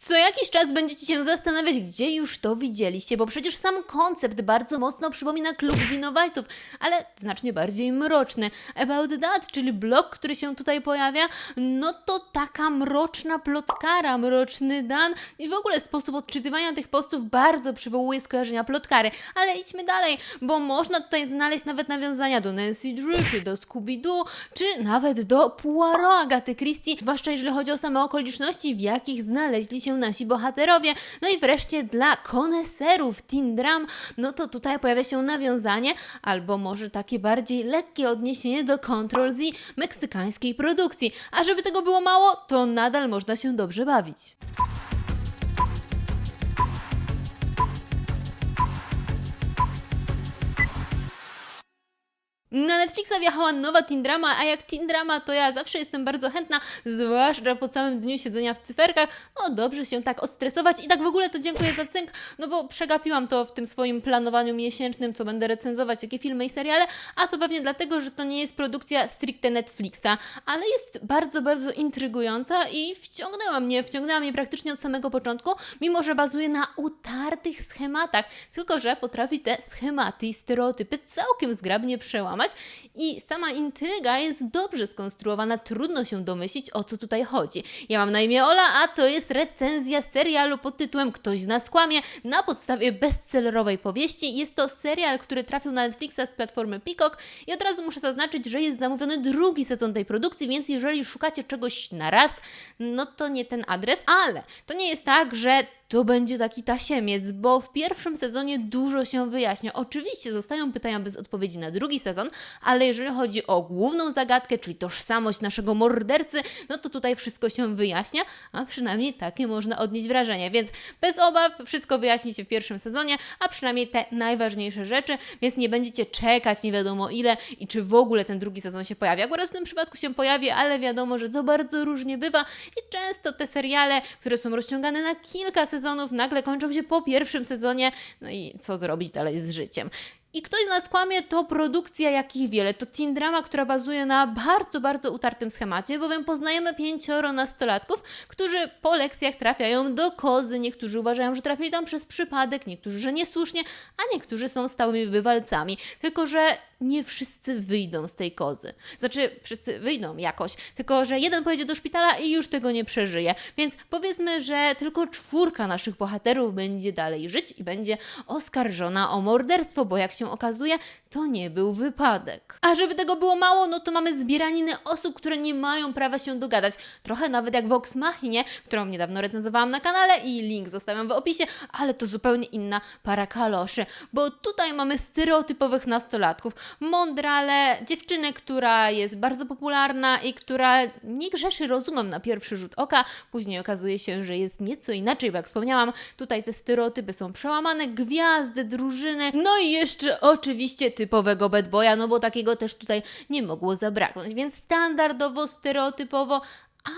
Co jakiś czas będziecie się zastanawiać, gdzie już to widzieliście, bo przecież sam koncept bardzo mocno przypomina klub winowajców, ale znacznie bardziej mroczny. About That, czyli blog, który się tutaj pojawia, no to taka mroczna plotkara, mroczny Dan i w ogóle sposób odczytywania tych postów bardzo przywołuje skojarzenia plotkary. Ale idźmy dalej, bo można tutaj znaleźć nawet nawiązania do Nancy Drew, czy do Scooby-Doo, czy nawet do Poirot Agaty Christie, zwłaszcza jeżeli chodzi o same okoliczności, w jakich znaleźli się nasi bohaterowie. No i wreszcie dla koneserów teen dram, no to tutaj pojawia się nawiązanie, albo może takie bardziej lekkie odniesienie do Control Z meksykańskiej produkcji. A żeby tego było mało, to nadal można się dobrze bawić. Na Netflixa wjechała nowa teen drama, a jak teen drama, to ja zawsze jestem bardzo chętna, zwłaszcza po całym dniu siedzenia w cyferkach. No dobrze się tak odstresować i tak w ogóle to dziękuję za cynk, no bo przegapiłam to w tym swoim planowaniu miesięcznym, co będę recenzować, jakie filmy i seriale, a to pewnie dlatego, że to nie jest produkcja stricte Netflixa, ale jest bardzo, bardzo intrygująca i wciągnęła mnie, wciągnęła mnie praktycznie od samego początku, mimo że bazuje na utartych schematach, tylko że potrafi te schematy i stereotypy całkiem zgrabnie przełamać i sama intryga jest dobrze skonstruowana, trudno się domyślić o co tutaj chodzi. Ja mam na imię Ola, a to jest recenzja serialu pod tytułem Ktoś z nas kłamie na podstawie bestsellerowej powieści. Jest to serial, który trafił na Netflixa z platformy Peacock i od razu muszę zaznaczyć, że jest zamówiony drugi sezon tej produkcji, więc jeżeli szukacie czegoś na raz, no to nie ten adres, ale to nie jest tak, że to będzie taki tasiemiec, bo w pierwszym sezonie dużo się wyjaśnia. Oczywiście zostają pytania bez odpowiedzi na drugi sezon, ale jeżeli chodzi o główną zagadkę, czyli tożsamość naszego mordercy, no to tutaj wszystko się wyjaśnia, a przynajmniej takie można odnieść wrażenie. Więc bez obaw wszystko wyjaśni się w pierwszym sezonie, a przynajmniej te najważniejsze rzeczy, więc nie będziecie czekać nie wiadomo ile i czy w ogóle ten drugi sezon się pojawi. Akurat w tym przypadku się pojawi, ale wiadomo, że to bardzo różnie bywa i często te seriale, które są rozciągane na kilka sezonów, nagle kończą się po pierwszym sezonie. No i co zrobić dalej z życiem? I ktoś z nas kłamie, to produkcja jakich wiele. To teen drama, która bazuje na bardzo, bardzo utartym schemacie, bowiem poznajemy pięcioro nastolatków, którzy po lekcjach trafiają do kozy. Niektórzy uważają, że trafili tam przez przypadek, niektórzy, że niesłusznie, a niektórzy są stałymi bywalcami. Tylko, że nie wszyscy wyjdą z tej kozy. Znaczy, wszyscy wyjdą jakoś, tylko że jeden pojedzie do szpitala i już tego nie przeżyje. Więc powiedzmy, że tylko czwórka naszych bohaterów będzie dalej żyć i będzie oskarżona o morderstwo, bo jak się okazuje, to nie był wypadek. A żeby tego było mało, no to mamy zbieraninę osób, które nie mają prawa się dogadać. Trochę nawet jak Vox Machinie, którą niedawno recenzowałam na kanale i link zostawiam w opisie, ale to zupełnie inna para kaloszy, bo tutaj mamy stereotypowych nastolatków, mądrale, dziewczynę, która jest bardzo popularna i która nie grzeszy rozumem na pierwszy rzut oka, później okazuje się, że jest nieco inaczej, bo jak wspomniałam, tutaj te stereotypy są przełamane, gwiazdy, drużyny, no i jeszcze oczywiście typowego bad boya, no bo takiego też tutaj nie mogło zabraknąć, więc standardowo, stereotypowo,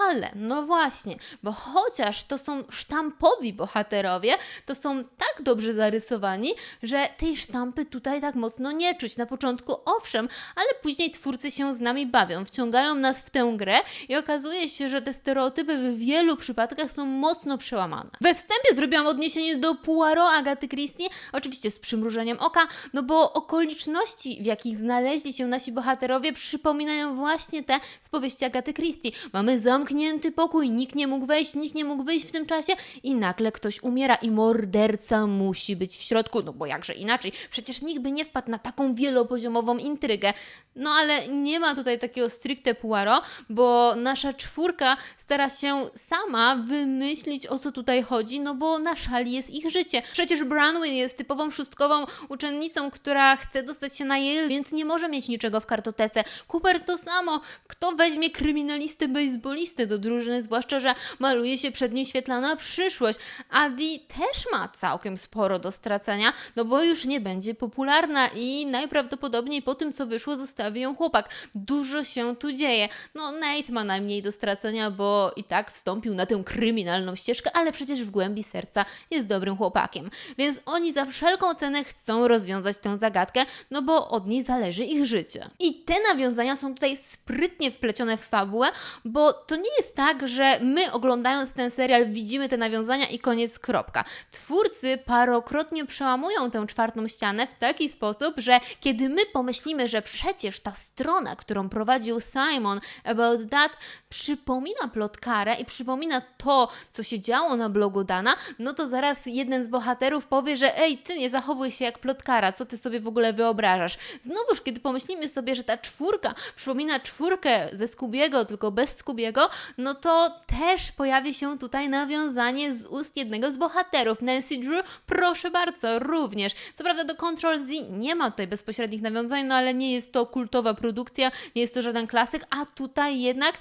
ale, no właśnie, bo chociaż to są sztampowi bohaterowie, to są tak dobrze zarysowani, że tej sztampy tutaj tak mocno nie czuć. Na początku owszem, ale później twórcy się z nami bawią, wciągają nas w tę grę i okazuje się, że te stereotypy w wielu przypadkach są mocno przełamane. We wstępie zrobiłam odniesienie do Poirot Agaty Christie, oczywiście z przymrużeniem oka, no bo okoliczności, w jakich znaleźli się nasi bohaterowie, przypominają właśnie te z powieści Agaty Christie. Mamy zamknięty pokój, nikt nie mógł wejść, nikt nie mógł wyjść w tym czasie i nagle ktoś umiera i morderca musi być w środku, no bo jakże inaczej, przecież nikt by nie wpadł na taką wielopoziomową intrygę. No ale nie ma tutaj takiego stricte Poirot, bo nasza czwórka stara się sama wymyślić o co tutaj chodzi, no bo na szali jest ich życie. Przecież Branwyn jest typową szóstkową uczennicą, która chce dostać się na Yale, więc nie może mieć niczego w kartotece. Cooper to samo. Kto weźmie kryminalistę baseballistę do drużyny, zwłaszcza, że maluje się przed nim świetlana przyszłość. Adi też ma całkiem sporo do stracenia, no bo już nie będzie popularna i najprawdopodobniej po tym, co wyszło, zostawi ją chłopak. Dużo się tu dzieje. No, Nate ma najmniej do stracenia, bo i tak wstąpił na tę kryminalną ścieżkę, ale przecież w głębi serca jest dobrym chłopakiem. Więc oni za wszelką cenę chcą rozwiązać tę zagadkę, no bo od niej zależy ich życie. I te nawiązania są tutaj sprytnie wplecione w fabułę, bo to nie jest tak, że my oglądając ten serial widzimy te nawiązania i koniec, kropka. Twórcy parokrotnie przełamują tę czwartą ścianę w taki sposób, że kiedy my pomyślimy, że przecież ta strona, którą prowadził Simon About That przypomina plotkarę i przypomina to, co się działo na blogu Dana, no to zaraz jeden z bohaterów powie, że ej, ty nie zachowuj się jak plotkara, co ty sobie w ogóle wyobrażasz. Znowuż, kiedy pomyślimy sobie, że ta czwórka przypomina czwórkę ze Skubiego, tylko bez Skubiego, no to też pojawi się tutaj nawiązanie z ust jednego z bohaterów. Nancy Drew, proszę bardzo, również. Co prawda do Control Z nie ma tutaj bezpośrednich nawiązań, no ale nie jest to kultowa produkcja, nie jest to żaden klasyk, a tutaj jednak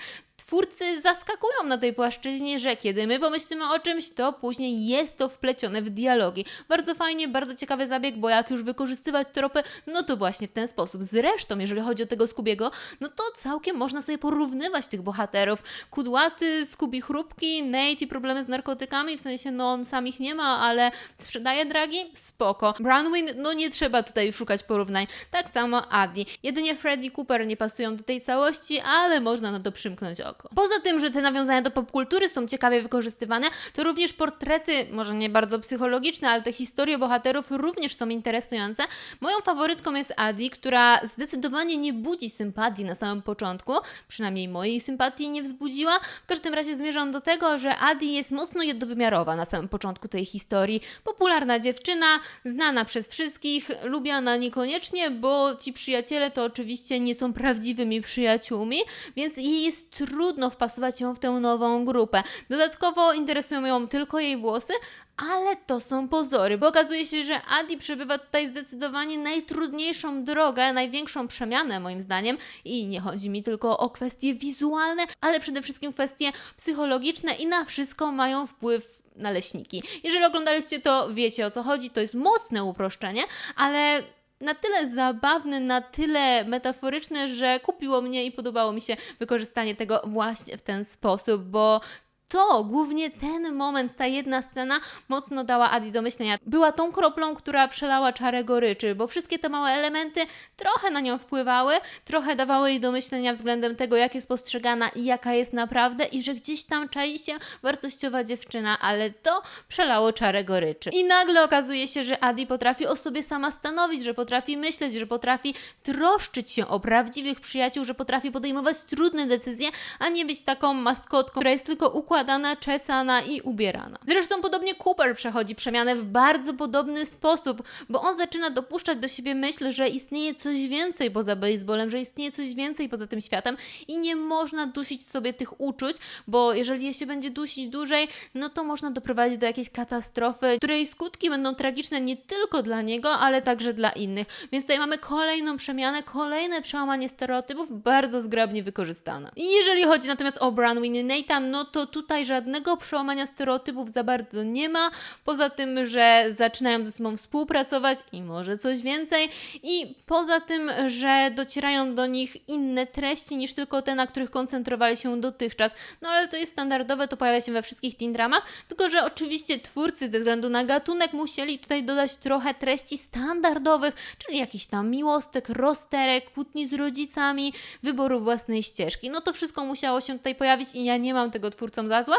twórcy zaskakują na tej płaszczyźnie, że kiedy my pomyślimy o czymś, to później jest to wplecione w dialogi. Bardzo fajnie, bardzo ciekawy zabieg, bo jak już wykorzystywać tropy, no to właśnie w ten sposób. Zresztą, jeżeli chodzi o tego Skubiego, no to całkiem można sobie porównywać tych bohaterów. Kudłaty, Skubi chrupki, Nate i problemy z narkotykami, w sensie no on sam ich nie ma, ale sprzedaje dragi? Spoko. Brownwin, no nie trzeba tutaj szukać porównań. Tak samo Adi. Jedynie Freddy Cooper nie pasują do tej całości, ale można na to przymknąć oko. Poza tym, że te nawiązania do popkultury są ciekawie wykorzystywane, to również portrety, może nie bardzo psychologiczne, ale te historie bohaterów również są interesujące. Moją faworytką jest Adi, która zdecydowanie nie budzi sympatii na samym początku, przynajmniej mojej sympatii nie wzbudziła. W każdym razie zmierzam do tego, że Adi jest mocno jednowymiarowa na samym początku tej historii. Popularna dziewczyna, znana przez wszystkich, lubiana niekoniecznie, bo ci przyjaciele to oczywiście nie są prawdziwymi przyjaciółmi, więc jej jest trudno wpasować ją w tę nową grupę. Dodatkowo interesują ją tylko jej włosy, ale to są pozory, bo okazuje się, że Adi przebywa tutaj zdecydowanie najtrudniejszą drogę, największą przemianę moim zdaniem i nie chodzi mi tylko o kwestie wizualne, ale przede wszystkim kwestie psychologiczne i na wszystko mają wpływ naleśniki. Jeżeli oglądaliście to, wiecie o co chodzi, to jest mocne uproszczenie, ale na tyle zabawne, na tyle metaforyczne, że kupiło mnie i podobało mi się wykorzystanie tego właśnie w ten sposób, bo to, głównie ten moment, ta jedna scena mocno dała Adi do myślenia. Była tą kroplą, która przelała czarę goryczy, bo wszystkie te małe elementy trochę na nią wpływały, trochę dawały jej do myślenia względem tego, jak jest postrzegana i jaka jest naprawdę i że gdzieś tam czai się wartościowa dziewczyna, ale to przelało czarę goryczy. I nagle okazuje się, że Adi potrafi o sobie sama stanowić, że potrafi myśleć, że potrafi troszczyć się o prawdziwych przyjaciół, że potrafi podejmować trudne decyzje, a nie być taką maskotką, która jest tylko układana, czesana i ubierana. Zresztą podobnie Cooper przechodzi przemianę w bardzo podobny sposób, bo on zaczyna dopuszczać do siebie myśl, że istnieje coś więcej poza baseballem, że istnieje coś więcej poza tym światem i nie można dusić sobie tych uczuć, bo jeżeli je się będzie dusić dłużej, no to można doprowadzić do jakiejś katastrofy, której skutki będą tragiczne nie tylko dla niego, ale także dla innych. Więc tutaj mamy kolejną przemianę, kolejne przełamanie stereotypów, bardzo zgrabnie wykorzystane. I jeżeli chodzi natomiast o Branwin Nathan, no to tutaj żadnego przełamania stereotypów za bardzo nie ma, poza tym, że zaczynają ze sobą współpracować i może coś więcej i poza tym, że docierają do nich inne treści niż tylko te, na których koncentrowali się dotychczas. No ale to jest standardowe, to pojawia się we wszystkich teen dramach, tylko że oczywiście twórcy ze względu na gatunek musieli tutaj dodać trochę treści standardowych, czyli jakiś tam miłostek, rozterek, kłótni z rodzicami, wyboru własnej ścieżki. No to wszystko musiało się tutaj pojawić i ja nie mam tego twórcom za razła,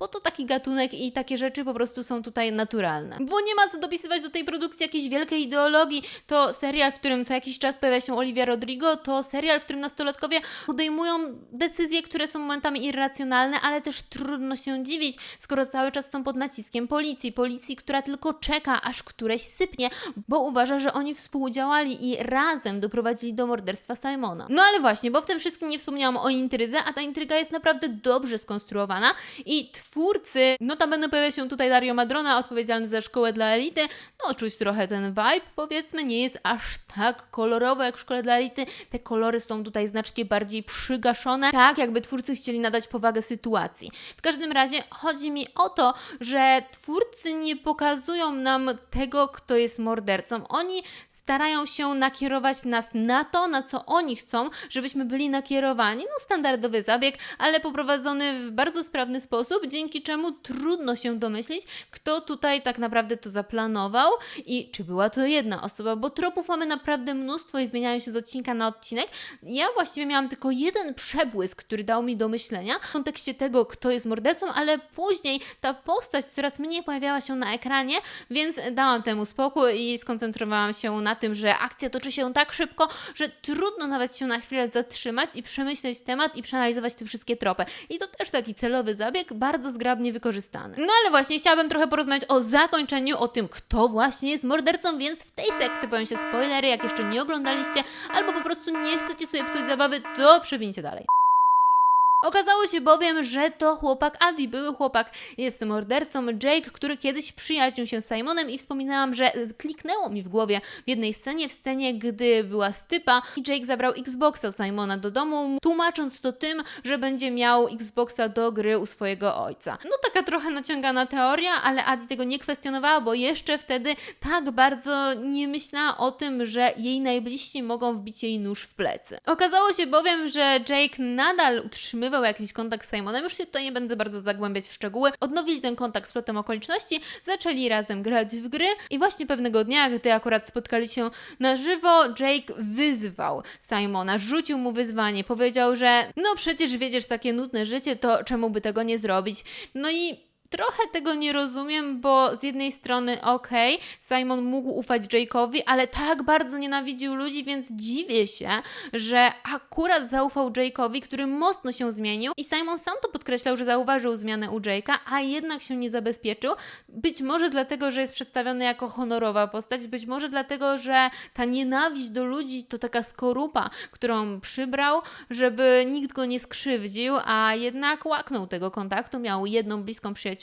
bo to taki gatunek i takie rzeczy po prostu są tutaj naturalne. Bo nie ma co dopisywać do tej produkcji jakiejś wielkiej ideologii. To serial, w którym co jakiś czas pojawia się Olivia Rodrigo, to serial, w którym nastolatkowie podejmują decyzje, które są momentami irracjonalne, ale też trudno się dziwić, skoro cały czas są pod naciskiem policji. Policji, która tylko czeka, aż któreś sypnie, bo uważa, że oni współdziałali i razem doprowadzili do morderstwa Simona. No ale właśnie, bo w tym wszystkim nie wspomniałam o intrydze, a ta intryga jest naprawdę dobrze skonstruowana i twórcy, notabene pojawia się tutaj Dario Madrona, odpowiedzialny za szkołę dla elity, no czuć trochę ten vibe, powiedzmy, nie jest aż tak kolorowo jak w szkole dla elity, te kolory są tutaj znacznie bardziej przygaszone, tak jakby twórcy chcieli nadać powagę sytuacji. W każdym razie chodzi mi o to, że twórcy nie pokazują nam tego, kto jest mordercą. Oni starają się nakierować nas na to, na co oni chcą, żebyśmy byli nakierowani. No standardowy zabieg, ale poprowadzony w bardzo sprawny sposób, dzięki dzięki czemu trudno się domyślić, kto tutaj tak naprawdę to zaplanował i czy była to jedna osoba, bo tropów mamy naprawdę mnóstwo i zmieniają się z odcinka na odcinek. Ja właściwie miałam tylko jeden przebłysk, który dał mi do myślenia w kontekście tego, kto jest mordercą, ale później ta postać coraz mniej pojawiała się na ekranie, więc dałam temu spokój i skoncentrowałam się na tym, że akcja toczy się tak szybko, że trudno nawet się na chwilę zatrzymać i przemyśleć temat i przeanalizować te wszystkie tropy. I to też taki celowy zabieg, bardzo zgrabnie wykorzystany. No ale właśnie chciałabym trochę porozmawiać o zakończeniu, o tym, kto właśnie jest mordercą, więc w tej sekcji pojawią się spoilery, jak jeszcze nie oglądaliście, albo po prostu nie chcecie sobie psuć zabawy, to przewincie dalej. Okazało się bowiem, że to chłopak Adi, były chłopak, jest mordercą Jake, który kiedyś przyjaźnił się z Simonem i wspominałam, że kliknęło mi w głowie w jednej scenie, w scenie, gdy była stypa i Jake zabrał Xboxa Simona do domu, tłumacząc to tym, że będzie miał Xboxa do gry u swojego ojca. No taka trochę naciągana teoria, ale Adi tego nie kwestionowała, bo jeszcze wtedy tak bardzo nie myślała o tym, że jej najbliżsi mogą wbić jej nóż w plecy. Okazało się bowiem, że Jake nadal utrzymywał jakiś kontakt z Simonem, już się tutaj nie będę bardzo zagłębiać w szczegóły. Odnowili ten kontakt z plotem okoliczności, zaczęli razem grać w gry i właśnie pewnego dnia, gdy akurat spotkali się na żywo, Jake wyzwał Simona, rzucił mu wyzwanie, powiedział, że no przecież wiedziesz takie nudne życie, to czemu by tego nie zrobić? No i Trochę tego nie rozumiem, bo z jednej strony okej, Simon mógł ufać Jake'owi, ale tak bardzo nienawidził ludzi, więc dziwię się, że akurat zaufał Jake'owi, który mocno się zmienił i Simon sam to podkreślał, że zauważył zmianę u Jake'a, a jednak się nie zabezpieczył. Być może dlatego, że jest przedstawiony jako honorowa postać, być może dlatego, że ta nienawiść do ludzi to taka skorupa, którą przybrał, żeby nikt go nie skrzywdził, a jednak łaknął tego kontaktu, miał jedną bliską przyjaciółkę,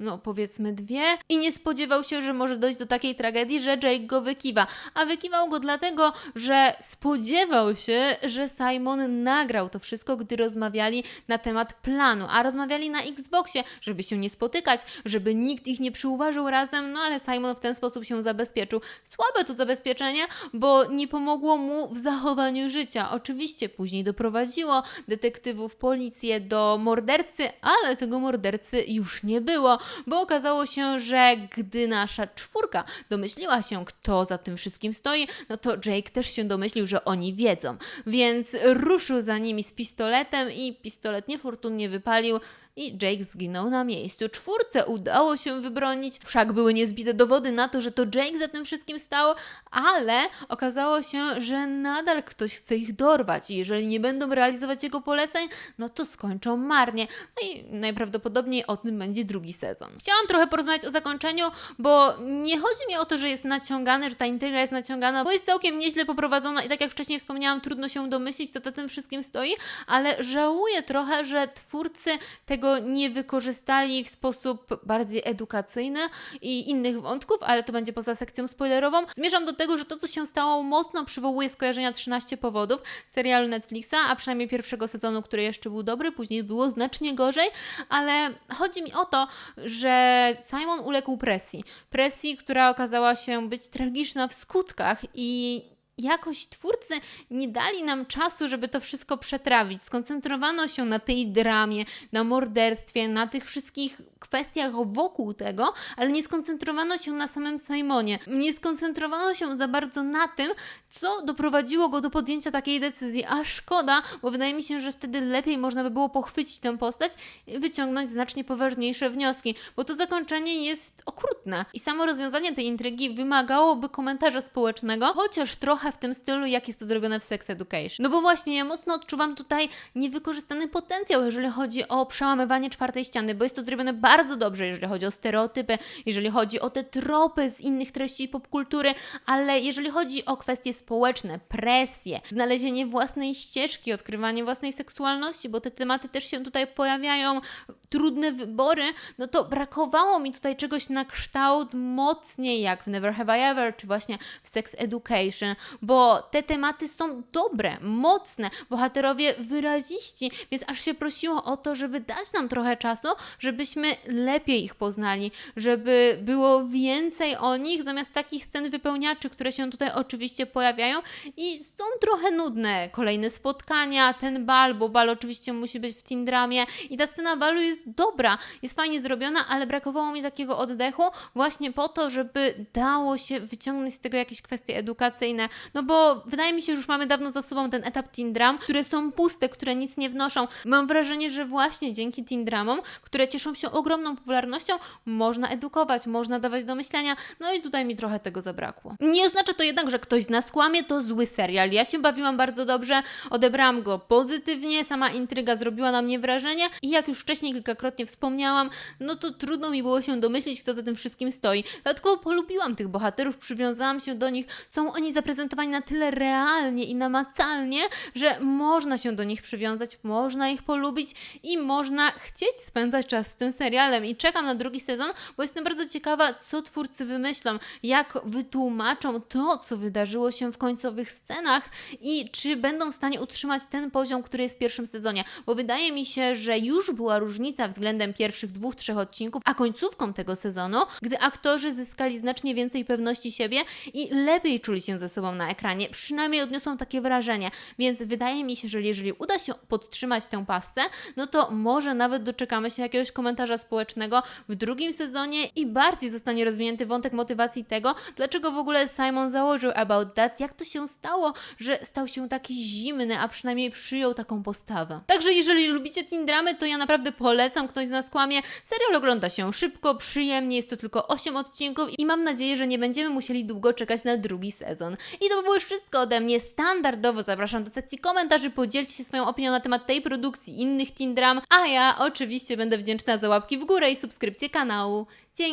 no powiedzmy dwie, i nie spodziewał się, że może dojść do takiej tragedii, że Jake go wykiwa. A wykiwał go dlatego, że spodziewał się, że Simon nagrał to wszystko, gdy rozmawiali na temat planu, a rozmawiali na Xboxie, żeby się nie spotykać, żeby nikt ich nie przyuważył razem, no ale Simon w ten sposób się zabezpieczył. Słabe to zabezpieczenie, bo nie pomogło mu w zachowaniu życia. Oczywiście później doprowadziło detektywów, policję do mordercy, ale tego mordercy już nie było, bo okazało się, że gdy nasza czwórka domyśliła się, kto za tym wszystkim stoi, no to Jake też się domyślił, że oni wiedzą. Więc ruszył za nimi z pistoletem i pistolet niefortunnie wypalił i Jake zginął na miejscu. Czwórce udało się wybronić, wszak były niezbite dowody na to, że to Jake za tym wszystkim stał, ale okazało się, że nadal ktoś chce ich dorwać i jeżeli nie będą realizować jego poleceń, no to skończą marnie. No i najprawdopodobniej o tym będzie drugi sezon. Chciałam trochę porozmawiać o zakończeniu, bo nie chodzi mi o to, że jest naciągane, że ta intryga jest naciągana, bo jest całkiem nieźle poprowadzona i tak jak wcześniej wspomniałam, trudno się domyślić, to za tym wszystkim stoi, ale żałuję trochę, że twórcy tego nie wykorzystali w sposób bardziej edukacyjny i innych wątków, ale to będzie poza sekcją spoilerową. Zmierzam do tego, że to, co się stało, mocno przywołuje skojarzenia 13 powodów serialu Netflixa, a przynajmniej pierwszego sezonu, który jeszcze był dobry, później było znacznie gorzej, ale chodzi mi o to, że Simon uległ presji. Presji, która okazała się być tragiczna w skutkach i jakoś twórcy nie dali nam czasu, żeby to wszystko przetrawić. Skoncentrowano się na tej dramie, na morderstwie, na tych wszystkich kwestiach wokół tego, ale nie skoncentrowano się na samym Simonie. Nie skoncentrowano się za bardzo na tym, co doprowadziło go do podjęcia takiej decyzji. A szkoda, bo wydaje mi się, że wtedy lepiej można by było pochwycić tę postać i wyciągnąć znacznie poważniejsze wnioski, bo to zakończenie jest okrutne. I samo rozwiązanie tej intrygi wymagałoby komentarza społecznego, chociaż trochę w tym stylu, jak jest to zrobione w Sex Education. No bo właśnie ja mocno odczuwam tutaj niewykorzystany potencjał, jeżeli chodzi o przełamywanie czwartej ściany, bo jest to zrobione bardzo dobrze, jeżeli chodzi o stereotypy, jeżeli chodzi o te tropy z innych treści popkultury, ale jeżeli chodzi o kwestie społeczne, presję, znalezienie własnej ścieżki, odkrywanie własnej seksualności, bo te tematy też się tutaj pojawiają, trudne wybory, no to brakowało mi tutaj czegoś na kształt mocniej jak w Never Have I Ever, czy właśnie w Sex Education, bo te tematy są dobre, mocne, bohaterowie wyraziści, więc aż się prosiło o to, żeby dać nam trochę czasu, żebyśmy lepiej ich poznali, żeby było więcej o nich, zamiast takich scen wypełniaczy, które się tutaj oczywiście pojawiają i są trochę nudne. Kolejne spotkania, ten bal, bo bal oczywiście musi być w Tindramie i ta scena balu jest dobra, jest fajnie zrobiona, ale brakowało mi takiego oddechu właśnie po to, żeby dało się wyciągnąć z tego jakieś kwestie edukacyjne, no bo wydaje mi się, że już mamy dawno za sobą ten etap Tindram, które są puste, które nic nie wnoszą. Mam wrażenie, że właśnie dzięki Tindramom, które cieszą się ogromną popularnością, można edukować, można dawać do myślenia, no i tutaj mi trochę tego zabrakło. Nie oznacza to jednak, że ktoś z nas kłamie, to zły serial. Ja się bawiłam bardzo dobrze, odebrałam go pozytywnie, sama intryga zrobiła na mnie wrażenie i jak już wcześniej kilkakrotnie wspomniałam, no to trudno mi było się domyślić, kto za tym wszystkim stoi. Dlatego polubiłam tych bohaterów, przywiązałam się do nich, są oni zaprezentowani na tyle realnie i namacalnie, że można się do nich przywiązać, można ich polubić i można chcieć spędzać czas z tym serialem. I czekam na drugi sezon, bo jestem bardzo ciekawa, co twórcy wymyślą, jak wytłumaczą to, co wydarzyło się w końcowych scenach i czy będą w stanie utrzymać ten poziom, który jest w pierwszym sezonie. Bo wydaje mi się, że już była różnica względem pierwszych dwóch, trzech odcinków, a końcówką tego sezonu, gdy aktorzy zyskali znacznie więcej pewności siebie i lepiej czuli się ze sobą na ekranie. Przynajmniej odniosłam takie wrażenie. Więc wydaje mi się, że jeżeli uda się podtrzymać tę pasę, no to może nawet doczekamy się jakiegoś komentarza społecznego w drugim sezonie i bardziej zostanie rozwinięty wątek motywacji tego, dlaczego w ogóle Simon założył About That, jak to się stało, że stał się taki zimny, a przynajmniej przyjął taką postawę. Także jeżeli lubicie teen dramy, to ja naprawdę polecam, ktoś z nas kłamie. Serial ogląda się szybko, przyjemnie, jest to tylko 8 odcinków i mam nadzieję, że nie będziemy musieli długo czekać na drugi sezon. I to by było już wszystko ode mnie. Standardowo zapraszam do sekcji komentarzy, podzielcie się swoją opinią na temat tej produkcji innych teen dram, a ja oczywiście będę wdzięczna za łapki w górę i subskrypcję kanału. Dzięki!